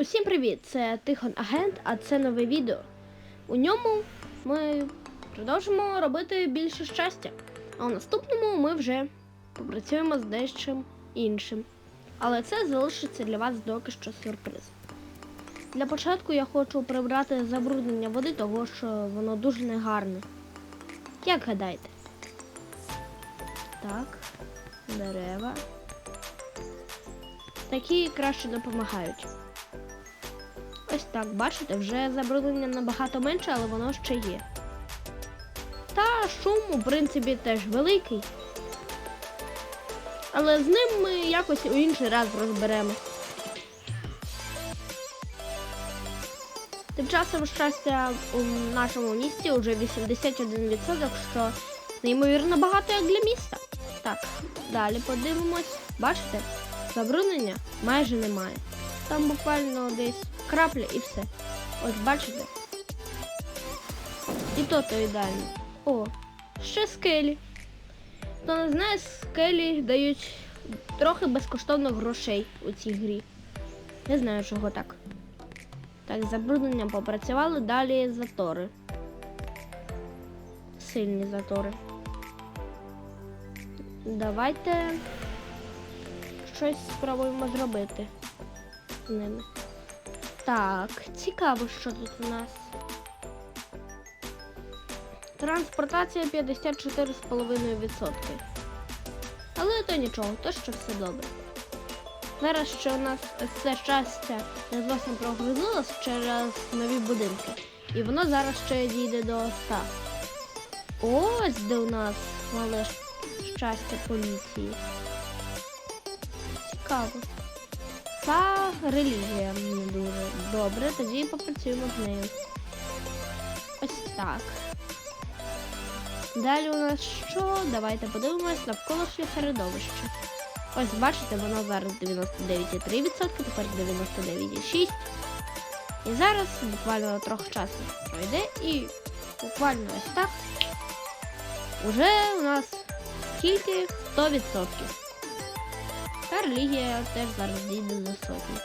Усім привіт! Це Тихон Агент, а це нове відео. У ньому ми продовжимо робити більше щастя. А у наступному ми вже попрацюємо з дещим іншим. Але це залишиться для вас доки що сюрприз. Для початку я хочу прибрати забруднення води, того що воно дуже негарне. Як гадаєте? Так, дерева. Такі краще допомагають. Ось так, бачите, вже забруднення набагато менше, але воно ще є. Та шум, у принципі, теж великий. Але з ним ми якось у інший раз розберемо. Тим часом щастя у нашому місті вже 81%, що неймовірно багато як для міста. Так, далі подивимось. Бачите, забруднення майже немає. Там буквально десь крапля і все. Ось бачите? І то то ідеально. О, ще скелі. Хто не знає, скелі дають трохи безкоштовно грошей у цій грі. Не знаю, чого так. Так, з забрудненням попрацювали, далі затори. Сильні затори. Давайте щось спробуємо зробити з ними. Так, цікаво, що тут у нас. Транспортація 54,5%. Але то нічого, то що все добре. Зараз ще у нас це щастя не зовсім прогрузилось через нові будинки. І воно зараз ще дійде до 100. Ось де у нас мале щастя поліції. Цікаво. Та релігія не дуже добре, тоді попрацюємо з нею. Ось так. Далі у нас що? Давайте подивимось навколишнє середовище. Ось бачите, воно зараз 99,3%, тепер 99,6%. І зараз буквально трохи часу пройде і буквально ось так. Уже у нас тільки 100%. Та релігія теж зараз дійде до сотні.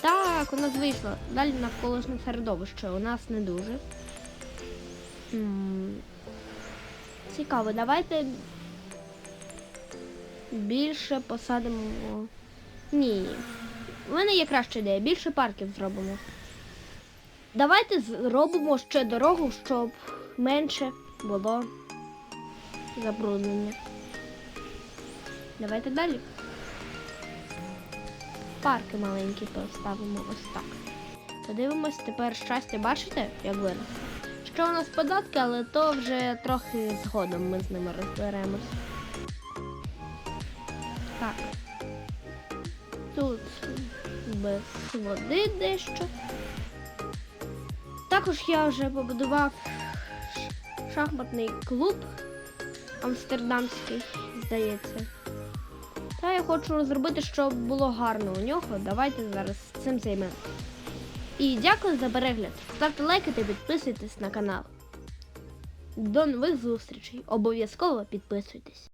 Так, у нас вийшло. Далі навколишнє середовище у нас не дуже. Цікаво, давайте більше посадимо. Ні. У мене є краща ідея, більше парків зробимо. Давайте зробимо ще дорогу, щоб менше було забруднення. Давайте далі. Парки маленькі поставимо ось так. Подивимось тепер щастя, бачите, як вирос? Що у нас податки, але то вже трохи згодом ми з ними розберемось. Так. Тут без води дещо. Також я вже побудував шахматний клуб амстердамський, здається. Я хочу зробити, щоб було гарно у нього. Давайте зараз цим займемо. І дякую за перегляд. Ставте лайки та підписуйтесь на канал. До нових зустрічей. Обов'язково підписуйтесь.